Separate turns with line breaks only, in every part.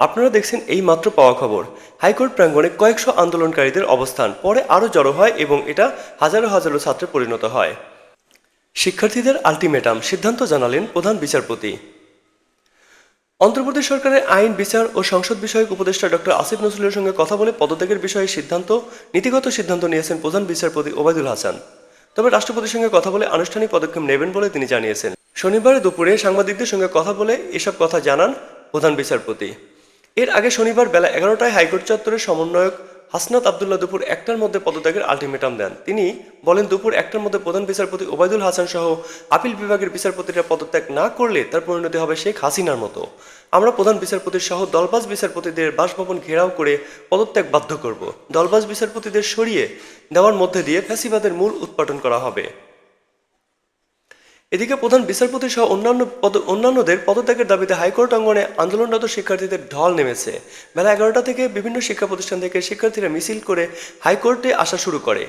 আপনারা দেখছেন এই মাত্র পাওয়া খবর। হাইকোর্ট প্রাঙ্গণে কয়েকশো আন্দোলনকারীদের অবস্থান, পরে আরও জড়ো হয় এবং এটা হাজারো হাজারো ছাত্রে পরিণত হয়। শিক্ষার্থীদের আলটিমেটাম সিদ্ধান্ত জানালেন প্রধান বিচারপতি। অন্ধ্রপ্রদেশ সরকারের আইন, বিচার ও সংসদ বিষয়ক উপদেষ্টা ডক্টর আসিফ নজরুলের সঙ্গে কথা বলে পদত্যাগের বিষয়ে সিদ্ধান্ত, নীতিগত সিদ্ধান্ত নিয়েছেন প্রধান বিচারপতি ওবায়দুল হাসান। তবে রাষ্ট্রপতির সঙ্গে কথা বলে আনুষ্ঠানিক পদক্ষেপ নেবেন বলে তিনি জানিয়েছেন। শনিবার দুপুরে সাংবাদিকদের সঙ্গে কথা বলে এসব কথা জানান প্রধান বিচারপতি। এর আগে শনিবার বেলা এগারোটায় হাইকোর্ট চত্বরের সমন্বয়ক হাসনাত আবদুল্লাহ দুপুর একটার মধ্যে পদত্যাগের আলটিমেটাম দেন। তিনি বলেন, দুপুর একটার মধ্যে প্রধান বিচারপতি ওবায়দুল হাসান সহ আপিল বিভাগের বিচারপতিরা পদত্যাগ না করলে তার পরিণতি হবে শেখ হাসিনার মতো। আমরা প্রধান বিচারপতির সহ দলবাজ বিচারপতিদের বাসভবন ঘেরাও করে পদত্যাগ বাধ্য করব। দলবাজ বিচারপতিদের সরিয়ে দেওয়ার মধ্যে দিয়ে ফ্যাসিবাদের মূল উৎপাটন করা হবে। এদিকে প্রধান বিচারপতি সহ অন্যান্য পদ অন্যান্যদের পদত্যাগের দাবিতে হাইকোর্ট অঙ্গনে আন্দোলনরত শিক্ষার্থীদের ঢল নেমেছে। বেলা এগারোটা থেকে বিভিন্ন শিক্ষা প্রতিষ্ঠান থেকে শিক্ষার্থীরা মিছিল করে হাইকোর্টে আসা শুরু করে।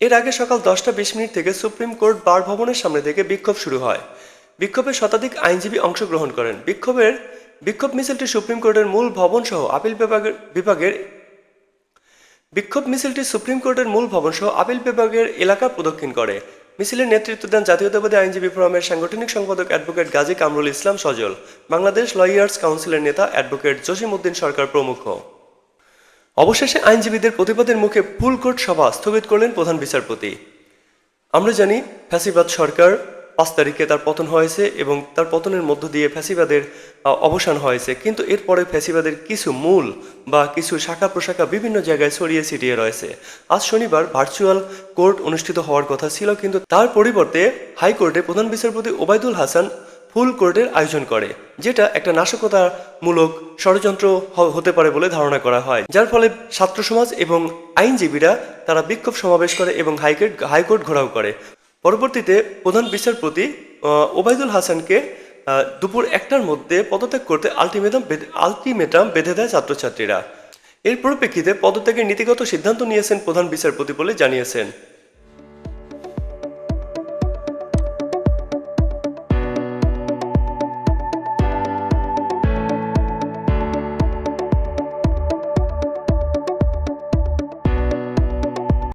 এর আগে সকাল দশটা বিশ মিনিট থেকে সুপ্রিম কোর্ট বার ভবনের সামনে থেকে বিক্ষোভ শুরু হয়। বিক্ষোভে শতাধিক আইনজীবী অংশগ্রহণ করেন। বিক্ষোভের বিক্ষোভ মিছিলটি সুপ্রিম কোর্টের মূল ভবন সহ আপিল বিভাগের বিভাগের বিক্ষোভ মিছিলটি সুপ্রিম কোর্টের মূল ভবন সহ আপিল বিভাগের এলাকা প্রদক্ষিণ করে। মিছিলের নেতৃত্ব দেন জাতীয়তাবাদী আইনজীবী ফোরামের সাংগঠনিক সম্পাদক অ্যাডভোকেট গাজী কামরুল ইসলাম সজল, বাংলাদেশ লয়ার্স কাউন্সিলের নেতা অ্যাডভোকেট জসিম উদ্দিন সরকার প্রমুখ। অবশেষে আইনজীবীদের প্রতিবাদের মুখে ফুল কোর্ট সভা স্থগিত করলেন প্রধান বিচারপতি। আমরা জানি, ফ্যাসিবাদ সরকার পাঁচ তারিখে তার পতন হয়েছে এবং তার পতনের মধ্য দিয়ে ফ্যাসিবাদের অবসান হয়েছে। কিন্তু এরপরে ফ্যাসিবাদের কিছু মূল বা কিছু শাখা প্রশাখা বিভিন্ন জায়গায় ছড়িয়ে ছিটিয়ে রয়েছে। আজ শনিবার ভার্চুয়াল কোর্ট অনুষ্ঠিত হওয়ার কথা ছিল, কিন্তু তার পরিবর্তে হাইকোর্টে প্রধান বিচারপতি ওবায়দুল হাসান ফুল কোর্টের আয়োজন করে, যেটা একটা নাশকতামূলক ষড়যন্ত্র হতে পারে বলে ধারণা করা হয়। যার ফলে ছাত্র সমাজ এবং আইনজীবীরা তারা বিক্ষোভ সমাবেশ করে এবং হাইকোর্ট হাইকোর্ট ঘোরাও করে। পরবর্তীতে প্রধান বিচারপতি ওবায়দুল হাসানকে দুপুর একটার মধ্যে পদত্যাগ করতে আলটিমেটাম আলটিমেটাম বেঁধে দেয় ছাত্রছাত্রীরা। এর পরিপ্রেক্ষিতে পদত্যাগের নীতিগত সিদ্ধান্ত নিয়েছেন প্রধান বিচারপতি বলে জানিয়েছেন।